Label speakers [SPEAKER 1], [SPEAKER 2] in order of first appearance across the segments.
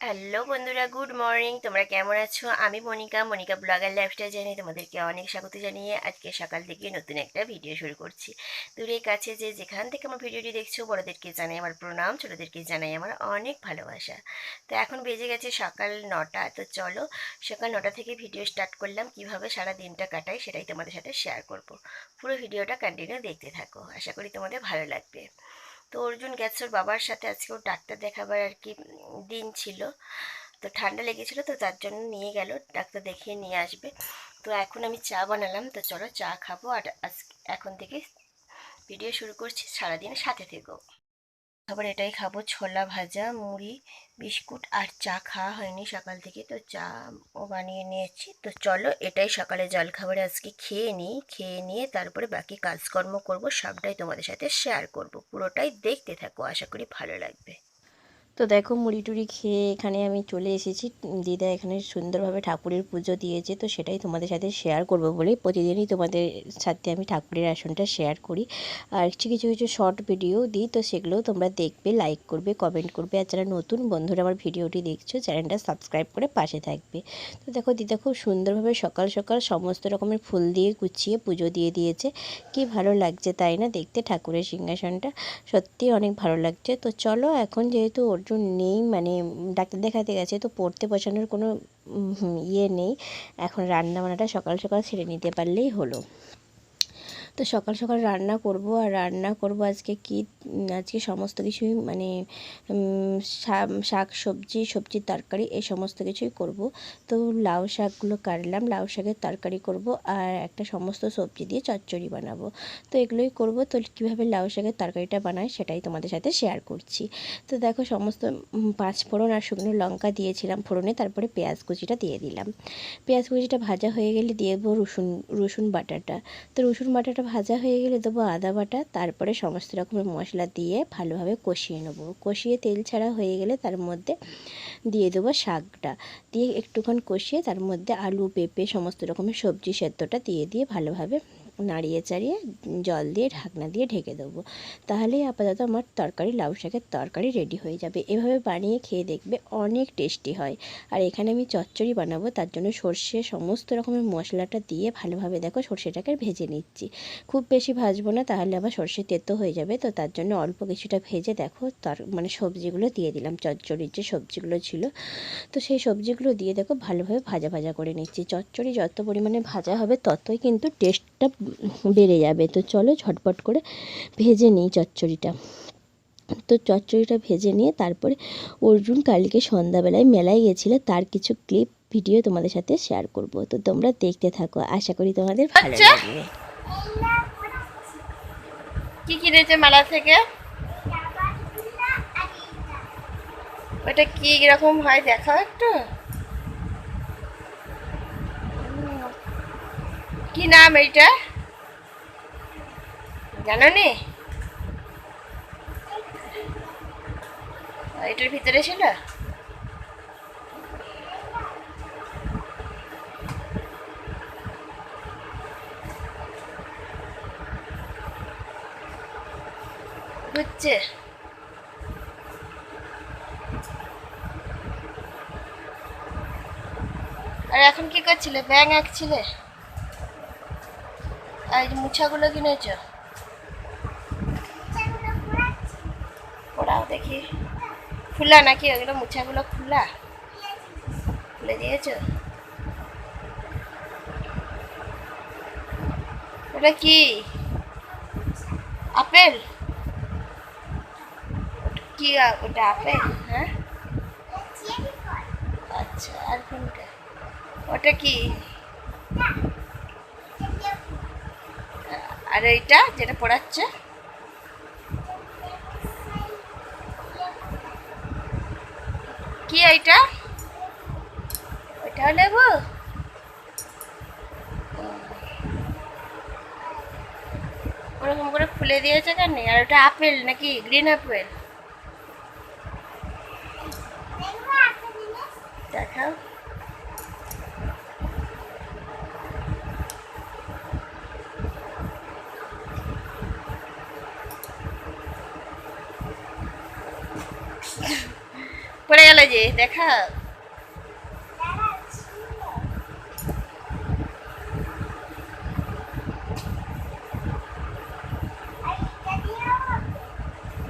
[SPEAKER 1] Hello বন্ধুরা, good morning. তোমরা কেমন আছো? আমি মনিকা মনিকা ব্লগার লাইফস্টাইল জানিয়ে তোমাদেরকে অনেক স্বাগত জানিয়ে আজকে সকাল থেকে নতুন একটা ভিডিও শুরু করছি। দূরে কাছে যে যেখান থেকে আমার ভিডিওটি দেখছ, বড়োদেরকে জানাই আমার প্রণাম, ছোটোদেরকে জানাই আমার অনেক ভালোবাসা। তো এখন বেজে গেছে সকাল নটা, তো চলো সকাল নটা থেকে ভিডিও স্টার্ট করলাম। কীভাবে সারা দিনটা কাটাই সেটাই তোমাদের সাথে শেয়ার করব। পুরো ভিডিওটা কন্টিনিউ দেখতে থাকো। আশা করি তোমাদের ভালো লাগবে। তো অর্জুন গেছে ওর বাবার সাথে, আজকে ওর ডাক্তার দেখাবার আর কি দিন ছিল। তো ঠান্ডা লেগেছিলো তো তার জন্য নিয়ে গেল, ডাক্তার দেখিয়ে নিয়ে আসবে। তো এখন আমি চা বানালাম, তো চলো চা খাব। আর আজ, এখন থেকে ভিডিও শুরু করছি সারাদিন সাথে থেকো। খাবার এটাই খাব, ছোলা ভাজা, মুড়ি, বিস্কুট আর চা খাওয়া হয়নি সকাল থেকে। তো চা ও বানিয়ে নিয়েছি। তো চলো এটাই সকালে জল খাবারে আজকে খেয়ে নিই, খেয়ে নিয়ে তারপরে বাকি কাজকর্ম করব, সবটাই তোমাদের সাথে শেয়ার করব। পুরোটাই দেখতে থাকো, আশা করি ভালো লাগবে।
[SPEAKER 2] তো দেখো মুড়ি টুড়ি খেয়ে এখানে আমি চলে এসেছি। দিদা এখানে সুন্দরভাবে ঠাকুরের পুজো দিয়েছে, তো সেটাই তোমাদের সাথে শেয়ার করব বলে। প্রতিদিনই তোমাদের সাথে আমি ঠাকুরের আসনটা শেয়ার করি। আর কিছু কিছু কিছু শর্ট ভিডিও দিই, তো সেগুলোও তোমরা দেখবে লাইক করবে কমেন্ট করবে। আর যারা নতুন বন্ধুরা আমার ভিডিওটি দেখছ চ্যানেলটা সাবস্ক্রাইব করে পাশে থাকবে। তো দেখো দিদা খুব সুন্দরভাবে সকাল সকাল সমস্ত রকমের ফুল দিয়ে গুছিয়ে পুজো দিয়ে দিয়েছে। কি ভালো লাগছে তাই না? দেখতে ঠাকুরের সিংহাসনটা। সত্যি অনেক ভালো লাগছে। তো চলো, এখন যেহেতু অর্জুন নেই মানে ডাক্তার দেখাতে গেছে, তো পড়তে বসানোর কোনো ইয়ে নেই। এখন রান্না বান্নাটা সকাল সকাল সেরে নিতে পারলেই হলো। তো সকাল সকাল রান্না করব আর রান্না করব আজকে কি আজকে সমস্ত কিছুই মানে শাক সবজি, সবজির তরকারি এই সমস্ত কিছুই করব। তো লাউ শাকগুলো কাটলাম, লাউ শাকের তরকারি করব আর একটা সমস্ত সবজি দিয়ে চচ্চড়ি বানাবো। তো এগুলোই করব। তো কীভাবে লাউ শাকের তরকারিটা বানাই সেটাই তোমাদের সাথে শেয়ার করছি। তো দেখো সমস্ত পাঁচ ফোড়ন আর শুকনো লঙ্কা দিয়েছিলাম ফোড়নে, তারপরে পেঁয়াজ কুচিটা দিয়ে দিলাম। পেঁয়াজ কুচিটা ভাজা হয়ে গেলে দিয়ে দেবো রসুন রসুন বাটাটা। তো রসুন বাটাটা ভাজা হয়ে গেলে দেবো আদা বাটা, তারপরে সমস্ত রকমের মশলা দিয়ে ভালোভাবে কষিয়ে নেব। কষিয়ে তেল ছাড়া হয়ে গেলে তার মধ্যে দিয়ে দেবো শাকটা। দিয়ে একটুক্ষণ কষিয়ে তার মধ্যে আলু, পেঁপে, সমস্ত রকমের সবজি সেদ্ধটা দিয়ে দিয়ে ভালোভাবে নাড়িয়ে চাড়িয়ে জল দিয়ে ঢাকনা দিয়ে ঢেকে দেবো। তাহলেই আপাতত আমার তরকারি, লাউ শাকের তরকারি রেডি হয়ে যাবে। এভাবে বানিয়ে খেয়ে দেখবে অনেক টেস্টি হয়। আর এখানে আমি চচ্চড়ি বানাবো, তার জন্য সর্ষে সমস্ত রকমের মশলাটা দিয়ে ভালোভাবে দেখো সর্ষেটাকে ভেজে নিচ্ছি। খুব বেশি ভাজবো না, তাহলে আবার সর্ষে তেতো হয়ে যাবে। তো তার জন্য অল্প কিছুটা ভেজে দেখো তার মানে সবজিগুলো দিয়ে দিলাম। চচ্চড়ির যে সবজিগুলো ছিল, তো সেই সবজিগুলো দিয়ে দেখো ভালোভাবে ভাজা ভাজা করে নিচ্ছি। চচ্চড়ি যত পরিমাণে ভাজা হবে, ততই কিন্তু টেস্টটা বেড়ে যাবে। তো চলো ঝটপট করে ভেজে নিই চচ্চড়িটা। তো চচ্চড়িটা ভেজে নিয়ে তারপরে অর্জুন কালকে সন্ধ্যাবেলায় মেলায় গেছিল তার কিছু ক্লিপ ভিডিও তোমাদের সাথে শেয়ার করব। তো তোমরা দেখতে থাকো আশা করি তোমাদের ভালো
[SPEAKER 1] আচ্ছা।
[SPEAKER 2] লাগবে।
[SPEAKER 1] কি কিনেছে মেলা থেকে? ওটা কি রকম হয় দেখাও একটু। কি নাম এইটা? জানো এটার ভিতরে ছিল? বুঝছে? আর এখন কি করছিলে? ব্যাং আঁকছিলে? আর মুছাগুলো কিনেছ? দেখি। খোলা নাকি? ওগুলো মুছাগুলো খোলা। খুলে দিয়েছ? ওটা কি? আপেল? কি, ওটা আপেল? হ্যাঁ? আচ্ছা আর কোনটা? ওটা কি? আর এইটা যেটা পড়াচ্ছে? কি এইটা ওইটাও নেব? ওরকম করে খুলে দিয়েছে কেন? আর ওটা আপেল নাকি? গ্রিন আপেল দেখাও পড়ে গেল যে দেখা।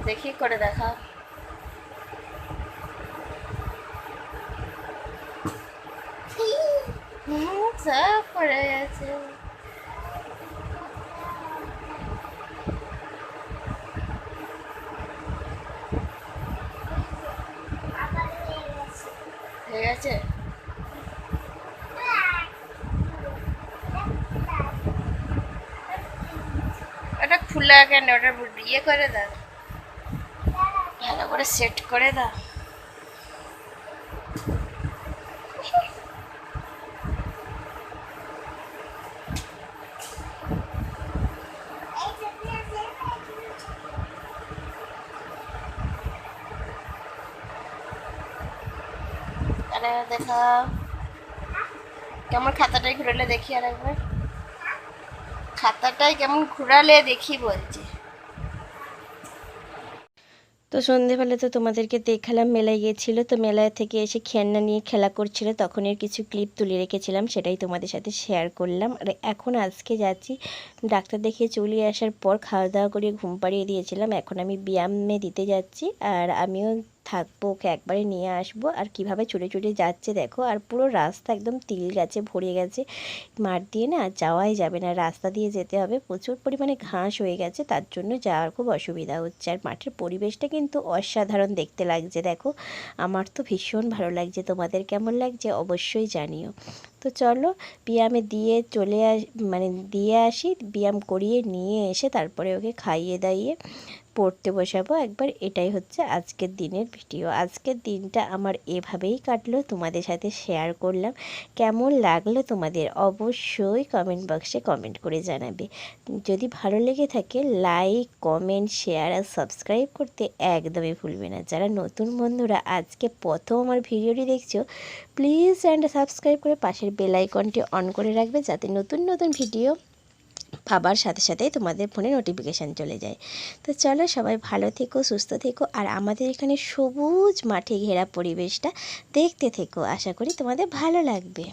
[SPEAKER 1] দেখি করে দেখা। সব পড়ে গেছে। হয়ে গেছে? ওটা খোলা কেন ওটা ইয়ে করে দাও। ভালো করে সেট করে দাও। আরে দেখা। কেমন খাতাটাই ঘুরালে দেখি আর একবার। খাতাটাই কেমন ঘুরালে দেখি বলছি।
[SPEAKER 2] তো সন্ধেবেলা তো তোমাদেরকে দেখালাম, মেলায় গিয়েছিল। তো মেলায় থেকে এসে খেলনা নিয়ে খেলা করছিল। তখনের কিছু ক্লিপ তুলে রেখেছিলাম, সেটাই তোমাদের সাথে শেয়ার করলাম। আর এখন আজকে যাচ্ছি, ডাক্তার দেখিয়ে চলে আসার পর খাওয়া দাওয়া করে ঘুম পাড়িয়ে দিয়েছিলাম। এখন আমি ব্যায়ামে দিতে যাচ্ছি। আর আমিও থাকব, ওকে একবারে নিয়ে আসব। আর কীভাবে ছুটে ছুটে যাচ্ছে দেখো, আর পুরো রাস্তা একদম তিল গেছে ভরে গেছে। মাঠ দিয়ে না আর যাওয়াই যাবে না, রাস্তা দিয়ে যেতে হবে। প্রচুর পরিমাণে ঘাস হয়ে গেছে, তার জন্য যাওয়ার খুব অসুবিধা হচ্ছে। আর মাঠের পরিবেশটা কিন্তু অসাধারণ দেখতে লাগছে দেখো। আমার তো ভীষণ ভালো লাগছে, তোমাদের কেমন লাগছে অবশ্যই জানিও। তো চলো ব্যায়ামে দিয়ে চলে আস মানে দিয়ে আসি, ব্যায়াম করিয়ে নিয়ে এসে তারপরে ওকে খাইয়ে দাইয়ে পড়তে বসাবো। একবার এটাই হচ্ছে আজকের দিনের ভিডিও। আজকের দিনটা আমার এভাবেই কাটলো, তোমাদের সাথে শেয়ার করলাম। কেমন লাগল তোমাদের অবশ্যই কমেন্ট বক্সে কমেন্ট করে জানাবে। যদি ভালো লেগে থাকে লাইক কমেন্ট শেয়ার আর সাবস্ক্রাইব করতে একদমই ভুলবে না। যারা নতুন বন্ধুরা আজকে প্রথম আমার ভিডিওটি দেখছ প্লিজ অ্যান্ড সাবস্ক্রাইব করে পাশের বেল আইকনটি অন করে রাখবে যাতে নতুন নতুন ভিডিও পাবার সাথে সাথেই তোমাদের ফোনে নোটিফিকেশান চলে যায়। তো চলো সবাই ভালো থেকো, সুস্থ থেকো, আর আমাদের এখানে সবুজ মাঠে ঘেরা পরিবেশটা দেখতে থেকো। আশা করি তোমাদের ভালো লাগবে।